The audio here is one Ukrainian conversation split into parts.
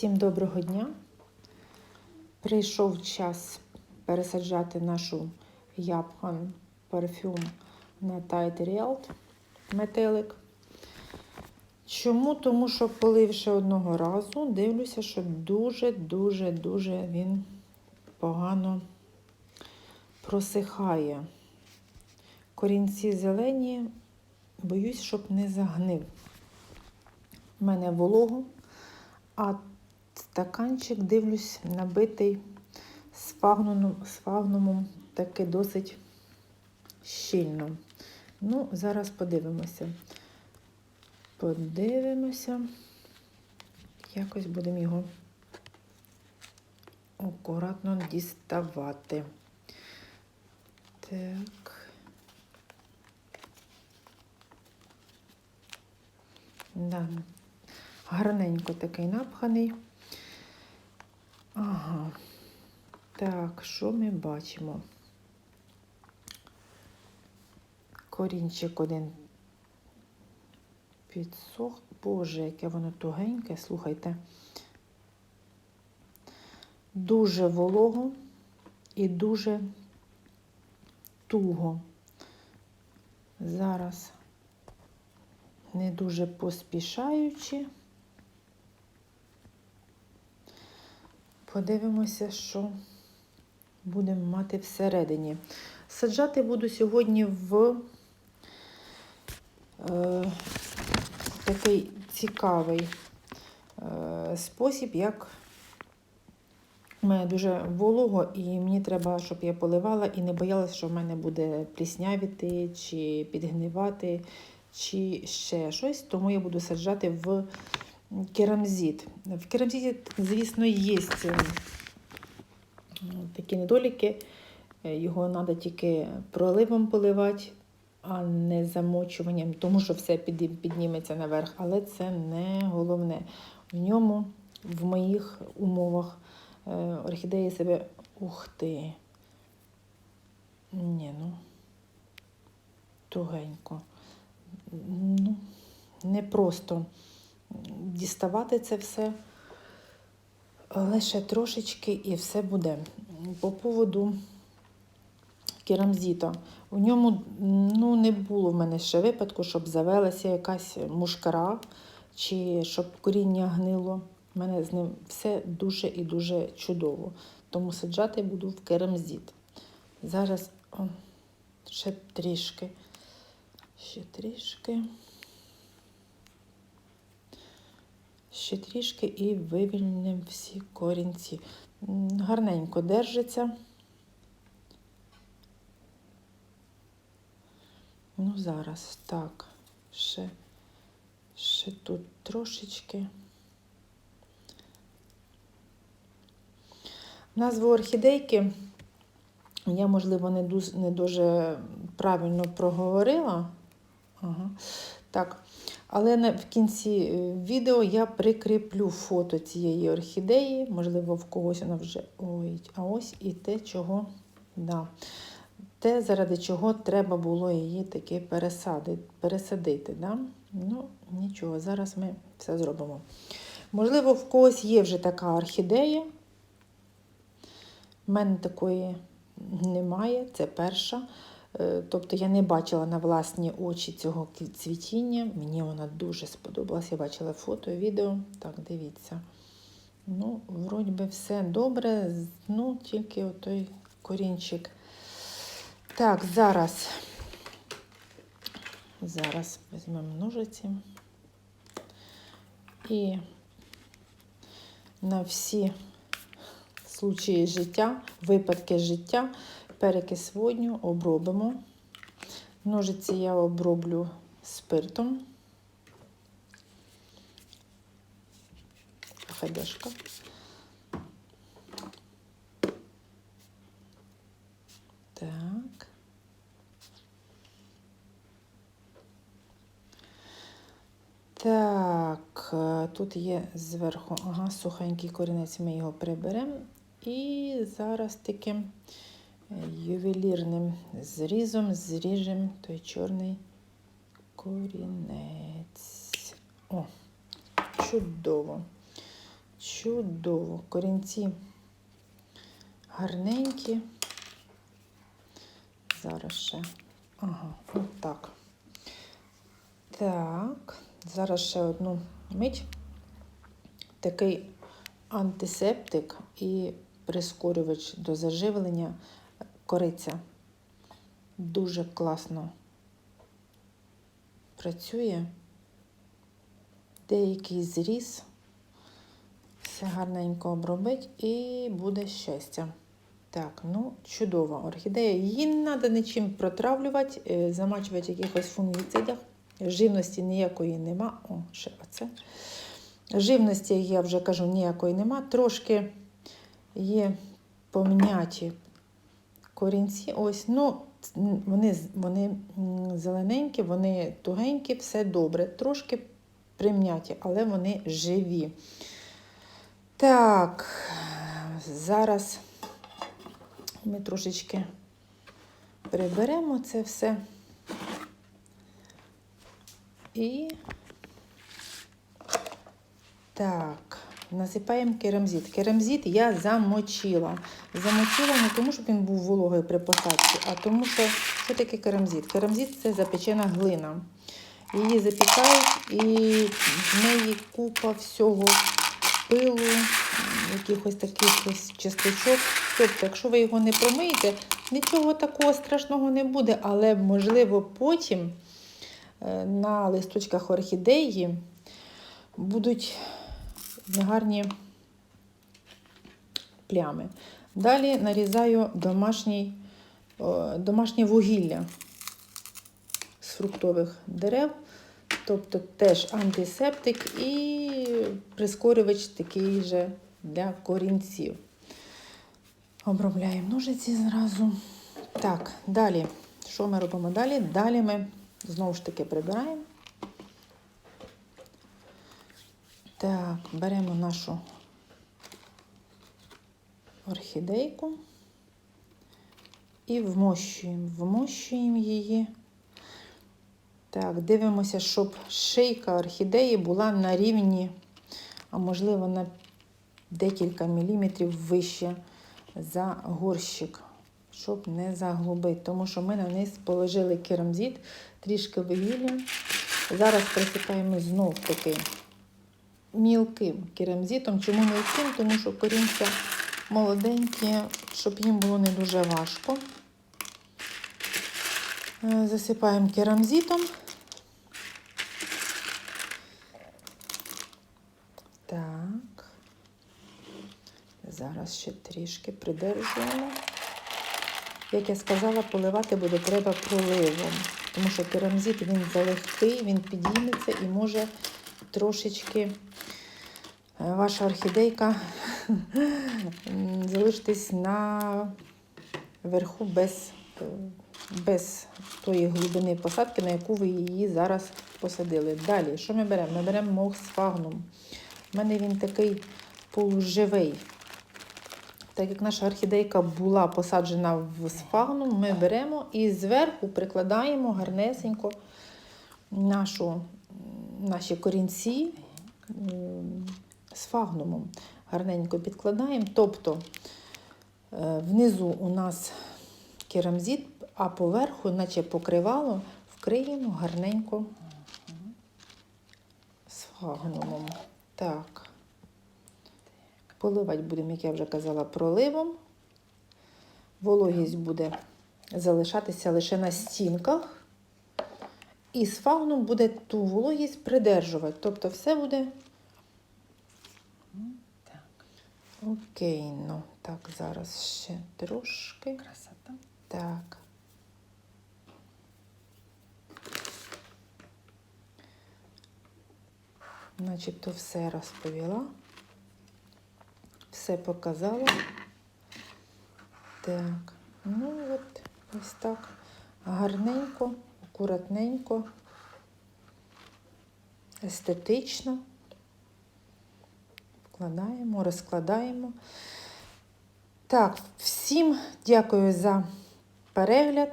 Всім доброго дня. Прийшов час пересаджати нашу Япхан парфюм на Tide Realt метелик. Чому? Тому що поливши одного разу, дивлюся, що дуже-дуже-дуже він погано просихає. Корінці зелені, боюсь, щоб не загнив. У мене волого, а стаканчик, дивлюсь, набитий сфагнумом, таки досить щільно. Ну, зараз подивимося. Подивимося. Якось будемо його акуратно діставати. Так. Да. Гарненько такий напханий. Ага. Так, що ми бачимо? Корінчик один підсох. Боже, яке воно тугеньке, слухайте. Дуже волого і дуже туго. Зараз не дуже поспішаючи. Подивимося, що будемо мати всередині. Саджати буду сьогодні в е, такий цікавий е, спосіб, як у мене дуже волого, і мені треба, щоб я поливала і не боялася, що в мене буде пліснявіти чи підгнивати, чи ще щось. Тому я буду саджати в керамзит. В керамзиті, звісно, є такі недоліки. Його треба тільки проливом поливати, а не замочуванням, тому що все підніметься наверх. Але це не головне. В ньому, в моїх умовах, орхідеї себе ух ти. Ні, ну, тугенько. Ну, не просто діставати це все, лише трошечки і все буде. По поводу керамзіта. У ньому ну, не було в мене ще випадку, щоб завелася якась мушкара, чи щоб коріння гнило. У мене з ним все дуже і дуже чудово. Тому саджати буду в керамзіт. Зараз о, ще трішки. Ще трішки. Ще трішки і вивільнимо всі корінці. Гарненько держиться. Ну, зараз так, ще, ще тут трошечки. Назву орхідейки я, можливо, не дуже, не дуже правильно проговорила. Ага. Так. Але в кінці відео я прикріплю фото цієї орхідеї, можливо, в когось вона вже. Ой, а ось і те, чого. Да. Те, заради чого треба було її таки пересадити. пересадити. Да? Ну, нічого, зараз ми все зробимо. Можливо, в когось є вже така орхідея. У мене такої немає, це перша. Тобто я не бачила на власні очі цього цвітіння. Мені вона дуже сподобалась. Я бачила фото, відео. Так, дивіться. Ну, вроді би, все добре, ну, тільки отой корінчик. Так, зараз. Зараз візьмемо ножиці. І на всі случаї життя, випадки життя перекис водню обробимо. Ножиці я оброблю спиртом. Хадешка. Так. Так, тут є зверху, ага, сухенький корінець, ми його приберемо. І зараз таким ювелірним зрізом зріжемо той чорний корінець. О, чудово. Чудово. Корінці гарненькі. Зараз ще. Ага, отак. Так, зараз ще одну мить. Такий антисептик і прискорювач до заживлення кориця. Дуже класно працює. Деякий зріз. Все гарненько обробить і буде щастя. Так, ну, чудова орхідея. Її не треба нічим протравлювати, е, замачувати в якихось фунгіцидах. Живності ніякої нема. О, ще оце. Живності, я вже кажу, ніякої нема. Трошки є помняті корінці. Ось, ну, вони, вони зелененькі, вони тугенькі, все добре. Трошки примняті, але вони живі. Так, зараз ми трошечки приберемо це все. І так, насипаємо керамзит. Керамзит я замочила. Замочила не тому, щоб він був вологий при посадці, а тому, що що таке керамзит? Керамзит це запечена глина. Її запікають і в неї купа всього пилу, якихось таких ось часточок. Тобто, якщо ви його не промиєте, нічого такого страшного не буде, але, можливо, потім е, на листочках орхідеї будуть негарні плями. Далі нарізаю домашній, домашнє вугілля з фруктових дерев. Тобто теж антисептик і прискорювач такий же для корінців. Обробляємо ножиці зразу. Так, далі. Що ми робимо далі? Далі ми знову ж таки прибираємо. Так, беремо нашу орхідейку і вмощуємо. Вмощуємо її. Так, дивимося, щоб шийка орхідеї була на рівні, а можливо, на декілька міліметрів вище за горщик, щоб не заглубити. Тому що ми на низ положили керамзит, трішки вугілля. Зараз присипаємо знов таки мілким керамзитом. Чому мілким? Тому що корінця молоденькі, щоб їм було не дуже важко. Е, Засипаємо керамзитом. Так. Зараз ще трішки придержуємо. Як я сказала, поливати буде треба проливом, тому що керамзит він залегкий, він підійметься і може трошечки е, ваша орхідейка залишитись на верху без, е, без тої глибини посадки, на яку ви її зараз посадили. Далі, що ми беремо? Ми беремо мох з фагном. У мене він такий полуживий. Так як наша орхідейка була посаджена в сфагнум, ми беремо і зверху прикладаємо гарнесенько нашу, наші корінці з фагнумом. Гарненько підкладаємо. Тобто е, внизу у нас керамзит, а поверху, наче покривало, вкриємо гарненько з фагнумом. Так. Поливати будемо, як я вже казала, проливом. Вологість буде залишатися лише на стінках. І з фагном буде ту вологість придержувати. Тобто все буде Так, окей. Ну, так, зараз ще трошки. красота. Так. Начебто все розповіла. Все показала. Так, ну от ось так. Гарненько, акуратненько, естетично. Вкладаємо, розкладаємо. Так, всім дякую за перегляд.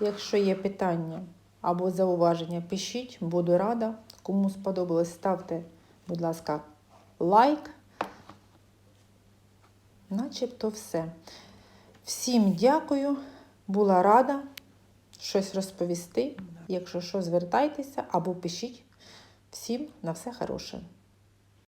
Якщо є питання або зауваження, пишіть, буду рада. Кому сподобалось, ставте, будь ласка, лайк. начебто все. Всім дякую, була рада щось розповісти. Якщо що, звертайтеся або пишіть. Всім на все хороше.